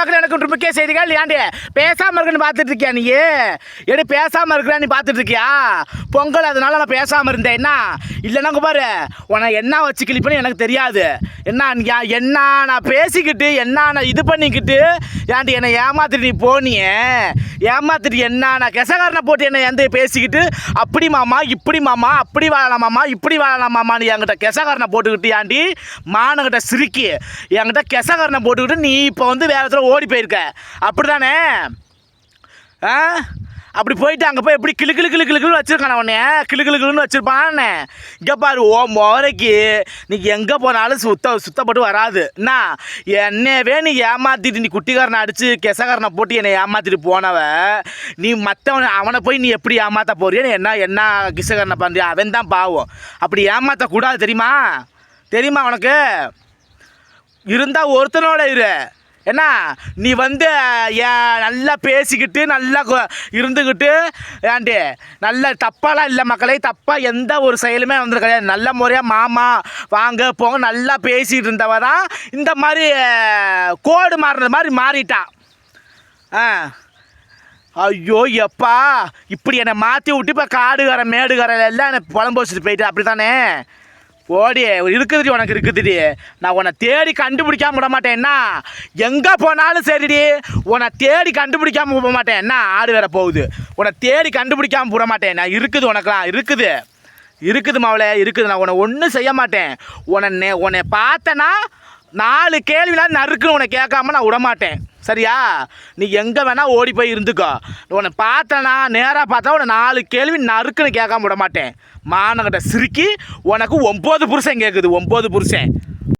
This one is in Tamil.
மக்கள் எனக்கு முக்கிய செய்திகள். ஏன்டி பேசாமல் இருக்குன்னு பார்த்துட்டு இருக்கியா நீ? எடி பேசாமல் இருக்கிற நீ பார்த்துட்டு இருக்கியா? பொங்கல் அதனால நான் பேசாமல் இருந்தேன். என்ன? இல்லைன்னா பாரு உன்னை என்ன வச்சு கிளிப்பேன்னு எனக்கு தெரியாது. என்ன என்ன நான் பேசிக்கிட்டு என்ன நான் இது பண்ணிக்கிட்டு ஏன்டி என்னை ஏமாத்திட்டு நீ போனியே? ஏமாத்திட்டு என்ன நான் கெசகாரனை போட்டு என்னை எந்த பேசிக்கிட்டு அப்படி மாமா இப்படி மாமா அப்படி வாழலாம் மாமா இப்படி வாழலாம் மாமான்னு என்கிட்ட கெசகாரனை போட்டுக்கிட்டு ஏன்டி மானங்கிட்ட சிரிக்கி என்கிட்ட கெசகாரனை போட்டுக்கிட்டு நீ இப்போ வந்து வேறு இடத்துல ஓடி போயிருக்க. அப்படிதானே? ஆ? அப்படி போயிட்டு அங்கே போய் எப்படி கிளு கிளு கிளு கிளு வச்சிருக்கான உடனே கிளு கிளு கிளுன்னு வச்சுருப்பான். இங்கே பாரு ஓ முறைக்கு நீ எங்கே போனாலும் சுத்த சுத்தப்பட்டு வராது. என்ன? என்னவே நீ ஏமாத்திட்டு நீ குட்டிக்காரனை அடித்து கெசகாரனை போட்டு என்னை ஏமாத்திட்டு போனவ. நீ மற்றவனை அவனை போய் நீ எப்படி ஏமாற்ற போறியன்னு என்ன என்ன கிசகாரனை பண்ணுறியா அவன் தான் பாவம். அப்படி ஏமாற்றக்கூடாது தெரியுமா? தெரியுமா உனக்கு? இருந்தால் ஒருத்தனோட இரு. என்ன நீ வந்து நல்லா பேசிக்கிட்டு நல்லா இருந்துக்கிட்டு ஏன்டி நல்ல தப்பாலாம் இல்லை மக்களே தப்பாக எந்த ஒரு செயலுமே வந்து கிடையாது. நல்ல முறையாக மாமா வாங்க போங்க நல்லா பேசிகிட்டு இருந்தவ தான் இந்த மாதிரி கோடு மாறுறது மாதிரி மாறிட்டா. ஆ. ஐயோ எப்பா இப்படி என்னை மாற்றி விட்டு இப்போ காடுகரை மேடுகரை எல்லாம் என்னை புலம்பு வச்சுட்டு போயிட்டு. அப்படி தானே ஓடி இருக்குதுடி உனக்கு இருக்குதுடி. நான் உன்னை தேடி கண்டுபிடிக்காம விட மாட்டேன் என்ன? எங்கே போனாலும் சரிடி. உன்னை தேடி கண்டுபிடிக்காம விட மாட்டேன் என்ன? ஆடு வேற போகுது. உன்னை தேடி கண்டுபிடிக்காம விட மாட்டேன் நான் இருக்குது உனக்குலாம் இருக்குது. இருக்குது மாவளே இருக்குது. நான் உன்னை ஒன்றும் செய்ய மாட்டேன். உன்னை உன்னை பார்த்தேன்னா நாலு கேள்விலாம் நறுக்குன்னு உன்னை கேட்காம நான் விட மாட்டேன். சரியா? நீ எங்கே வேணால் ஓடி போய் இருந்துக்கோ. உன்னை பார்த்தனா நேராக பார்த்தா உன்னை நாலு கேள்வி நறுக்குன்னு கேட்காம விட மாட்டேன். மானங்கிட்ட சிரிக்கி உனக்கு ஒம்பது புருஷன் கேட்குது ஒம்பது புருஷன்.